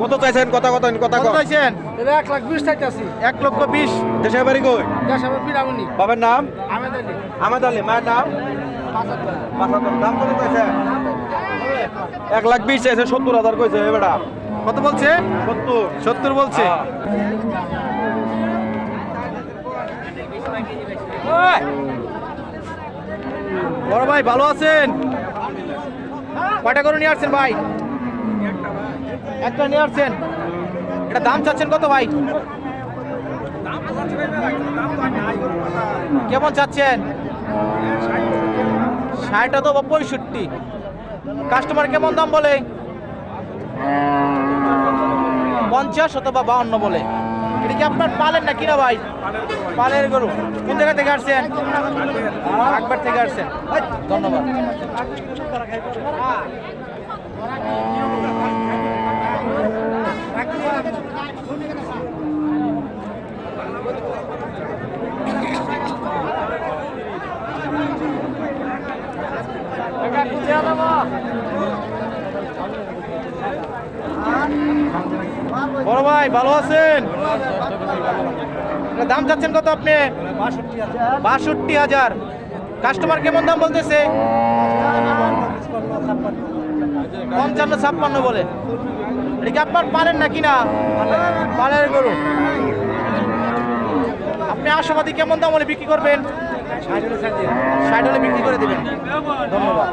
কত চাইছেন? কথা কত কথা কত কত চাইছেন? এক লাখ বিশ চাইতেছি। এক লক্ষ বিশ। দেশের বাড়ি কই? দেশ পিরামনি বাবার নাম? আমি জানি আমার আলী মায়ের নাম দাম কত চাইছেন? এক লাখ বিশ চাইছে সত্তর হাজার কইছে বেটা। কত বলছে? সত্তর। সত্তর বলছে। বড় ভাই ভালো আছেন? কয়টা করে নিয়ে আসছেন ভাই? একটা নিয়ে আসছেন। এটা দাম চাচ্ছেন কত ভাই? কেমন চাচ্ছেন? ষাট অথবা পঁয়ষট্টি। কাস্টমার কেমন দাম বলে? পঞ্চাশ অথবা বাউন্ন বলে। এটা কি আপনার পালেন না কিনা ভাই? পালের গরু। কোন জায়গা থেকে আসছেন? একবার থেকে আসছেন। ধন্যবাদ। বড় ভাই ভালো আছেন? দাম চাচ্ছেন কত আপনি? বাষট্টি হাজার। কাস্টমার কেমন দাম বলতেছে? পঞ্চান্ন ছাপ্পান্ন বলে। এটা কি আপনার পালেন নাকি না পালের গরু। আপনি আশাবাদী কেমন দাম হলে বিক্রি করবেন? ষাট হলে বিক্রি করে দেবেন। ধন্যবাদ।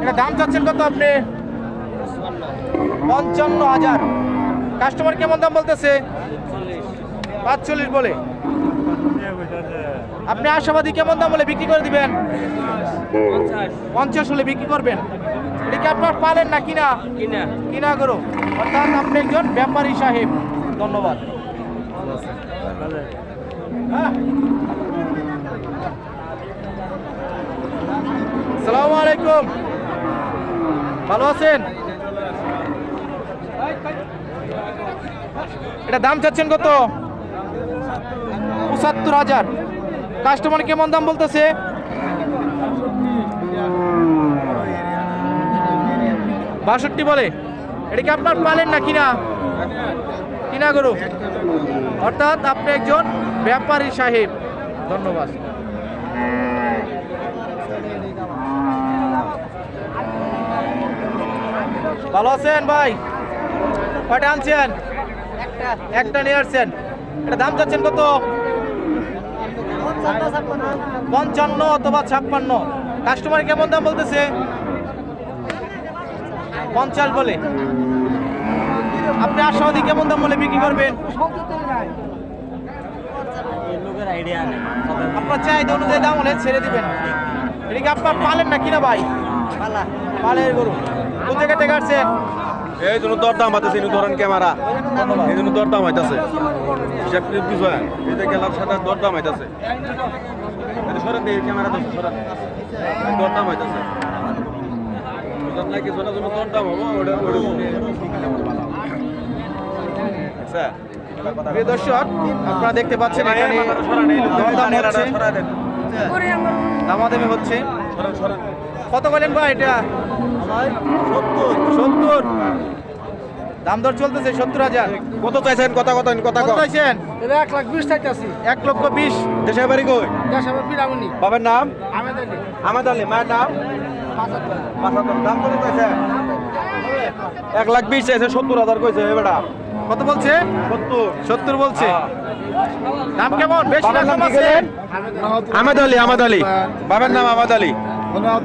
এটা দাম চাচ্ছেন কত আপনি? পঞ্চান্ন হাজার। কাস্টমার কেমন দাম বলতেছে? পাঁচচল্লিশ বলে। আপনি আশাবাদী কেমন দাম বলে বিক্রি করে দিবেন? পঞ্চাশ হলে বিক্রি করবেন? এটা কি আপনার পালেন না কিনা? কিনা। কিনা করো অর্থাৎ আপনি একজন ব্যাপারী সাহেব। ধন্যবাদ। সালামু আলাইকুম। ভালো আছেন? এটা দাম চাচ্ছেন কত? পঁচাত্তর হাজার। কাস্টমার কেমন দাম বলতেছে? বাষট্টি বলে। এটা কি আপনার পালেন না কিনা? কিনা গরু? অর্থাৎ আপনি একজন ব্যাপারী সাহেব। ধন্যবাদ। ভালো আছেন ভাই? কয়টা আনছেন? একটা নিয়ে আসছেন। এটা দাম চাচ্ছেন কত? পঞ্চান্ন অথবা ছাপ্পান্ন। কাস্টমার কেমন দাম বলতেছে? পঞ্চাশ বলে। আপনি আশাবাদী কেমন দাম বলে বিক্রি করবেন? আপনার চাহিদা অনুযায়ী দাম হলে ছেড়ে দিবেন। এটা কি আপনার পালেন না কিনা ভাই? পালের গরু। কোন জায়গা থেকে আসছেন? এই জন্য দরদাম হইতেছে ইনু ধরেন ক্যামেরা। এই জন্য দরদাম হইতেছে হিসাব বুঝবেন। এই যে গেলার সাথে দরদাম হইতেছে সরেন এই ক্যামেরা দরদাম হইতেছে হব ওটা আচ্ছা প্রিয় দর্শক আপনারা দেখতে পাচ্ছেন এখানে দরদাম হচ্ছে। দামাদামি হচ্ছে। কত বলেন ভাই এটা? সত্তর। দাম দর চলতেছে সত্তর হাজার। কত চাইছেন? কথা কত কথা কত চাইছেন? এক লাখ বিশ চাইতেছি। এক লক্ষ বিশ। দেশের বাড়ি কই? দেশ আমার পিরামনি বাবার নাম? আমি জানি আমার আলী মায়ের নাম? দাম কত এক লাখ বিশ চাইছে সত্তর হাজার কইছে বেটা। কত বলছে? সত্তর। সত্তর বলছে। নাম দাম কেমন? বেশি না কম আছে? আমাদ আহমেদ আলী আহমেদ আলী। বাবার নাম আহমেদ আলী। ধন্যবাদ।